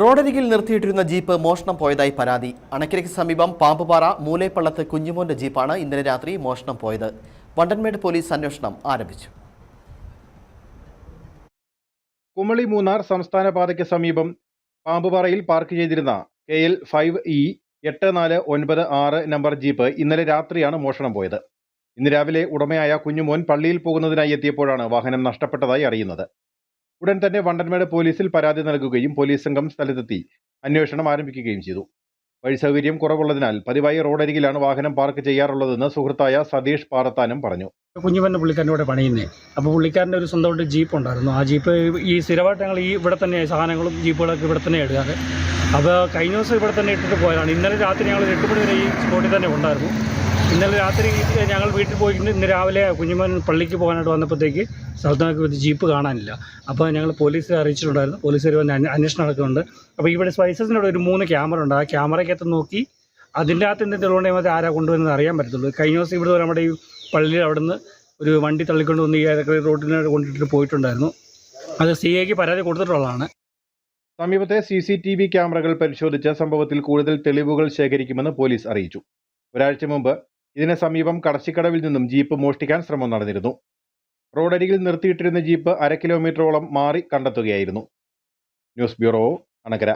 റോഡരികിൽ നിർത്തിയിട്ടിരുന്ന ജീപ്പ് മോഷണം പോയതായി പരാതി. അണക്കരയ്ക്ക് സമീപം പാമ്പുപാറ മൂലേപ്പള്ളത്ത് കുഞ്ഞുമോന്റെ ജീപ്പാണ് ഇന്നലെ രാത്രി മോഷണം പോയത്. വണ്ടൻമേട് പോലീസ് അന്വേഷണം ആരംഭിച്ചു. കുമളി മൂന്നാർ സംസ്ഥാന പാതയ്ക്ക് സമീപം പാമ്പുപാറയിൽ പാർക്ക് ചെയ്തിരുന്ന കെ എൽ ഫൈവ് ഇ എട്ട് നാല് ഒൻപത് ആറ് നമ്പർ ജീപ്പ് ഇന്നലെ രാത്രിയാണ് മോഷണം പോയത്. ഇന്ന് രാവിലെ ഉടമയായ കുഞ്ഞുമോൻ പള്ളിയിൽ പോകുന്നതിനായി എത്തിയപ്പോഴാണ് വാഹനം നഷ്ടപ്പെട്ടതായി അറിയുന്നത്. ഉടൻ തന്നെ വണ്ടൻമേട് പോലീസിൽ പരാതി നൽകുകയും പോലീസ് സംഘം സ്ഥലത്തെത്തി അന്വേഷണം ആരംഭിക്കുകയും ചെയ്തു. വഴി സൗകര്യം കുറവുള്ളതിനാൽ പതിവായി റോഡരികിലാണ് വാഹനം പാർക്ക് ചെയ്യാറുള്ളതെന്ന് സുഹൃത്തായ സതീഷ് പാറത്താനം പറഞ്ഞു. കുഞ്ഞുമന്ന പുള്ളിക്കാരനോട് പണിയുന്നേ. അപ്പോൾ പുള്ളിക്കാരന്റെ ഒരു സ്വന്തമായിട്ട് ജീപ്പ് ഉണ്ടായിരുന്നു. ആ ജീപ്പ് ഈ സ്ഥിരമായിട്ട് ഞങ്ങൾ ഈ ഇവിടെ തന്നെ സാധനങ്ങളും ജീപ്പുകളൊക്കെ ഇവിടെ തന്നെ എടുക്കാറ് അപ്പോൾ കഴിഞ്ഞ ദിവസം ഇവിടെ തന്നെ ഇട്ടിട്ട് പോയതാണ്. ഇന്നലെ രാത്രി ഞങ്ങൾ എട്ട് മണി വരെ ഈ സ്പോട്ടിൽ തന്നെ ഉണ്ടായിരുന്നു. ഇന്നലെ രാത്രി ഞങ്ങൾ വീട്ടിൽ പോയിട്ട് ഇന്ന് രാവിലെ കുഞ്ഞുമൻ പള്ളിക്ക് പോകാനായിട്ട് വന്നപ്പോഴത്തേക്ക് സ്ഥലത്ത് ഒരു ജീപ്പ് കാണാനില്ല. അപ്പോൾ ഞങ്ങൾ പോലീസിനെ അറിയിച്ചിട്ടുണ്ടായിരുന്നു. പോലീസുകാർ വന്ന് അന്വേഷണം നടക്കുന്നുണ്ട്. അപ്പോൾ ഇവിടെ സ്പൈസസിന്റെ അവിടെ ഒരു മൂന്ന് ക്യാമറ ഉണ്ട്. ആ ക്യാമറയ്ക്കകത്ത് നോക്കി അതിന്റെ അകത്ത് എന്തെങ്കിലും തെളിവുണ്ടെങ്കിൽ മതി ആരാ കൊണ്ടുവന്നത് അറിയാൻ പറ്റത്തുള്ളൂ. കഴിഞ്ഞ ദിവസം ഇവിടെ നമ്മുടെ ഈ പള്ളിയിൽ അവിടുന്ന് ഒരു വണ്ടി തള്ളിക്കൊണ്ട് വന്ന് ഈ ഏതൊക്കെ റോഡിനെ കൊണ്ടിട്ട് പോയിട്ടുണ്ടായിരുന്നു. അത് സി എക്ക് പരാതി കൊടുത്തിട്ടുള്ളതാണ്. സമീപത്തെ സി സി ടി വി ക്യാമറകൾ പരിശോധിച്ച സംഭവത്തിൽ കൂടുതൽ തെളിവുകൾ ശേഖരിക്കുമെന്ന് പോലീസ് അറിയിച്ചു. ഒരാഴ്ച മുമ്പ് ഇതിന് സമീപം കടച്ചിക്കടവിൽ നിന്നും ജീപ്പ് മോഷ്ടിക്കാൻ ശ്രമം നടന്നിരുന്നു. റോഡരികിൽ നിർത്തിയിട്ടിരുന്ന ജീപ്പ് അര കിലോമീറ്ററോളം മാറി കണ്ടെത്തുകയായിരുന്നു. News bureau Anakkara.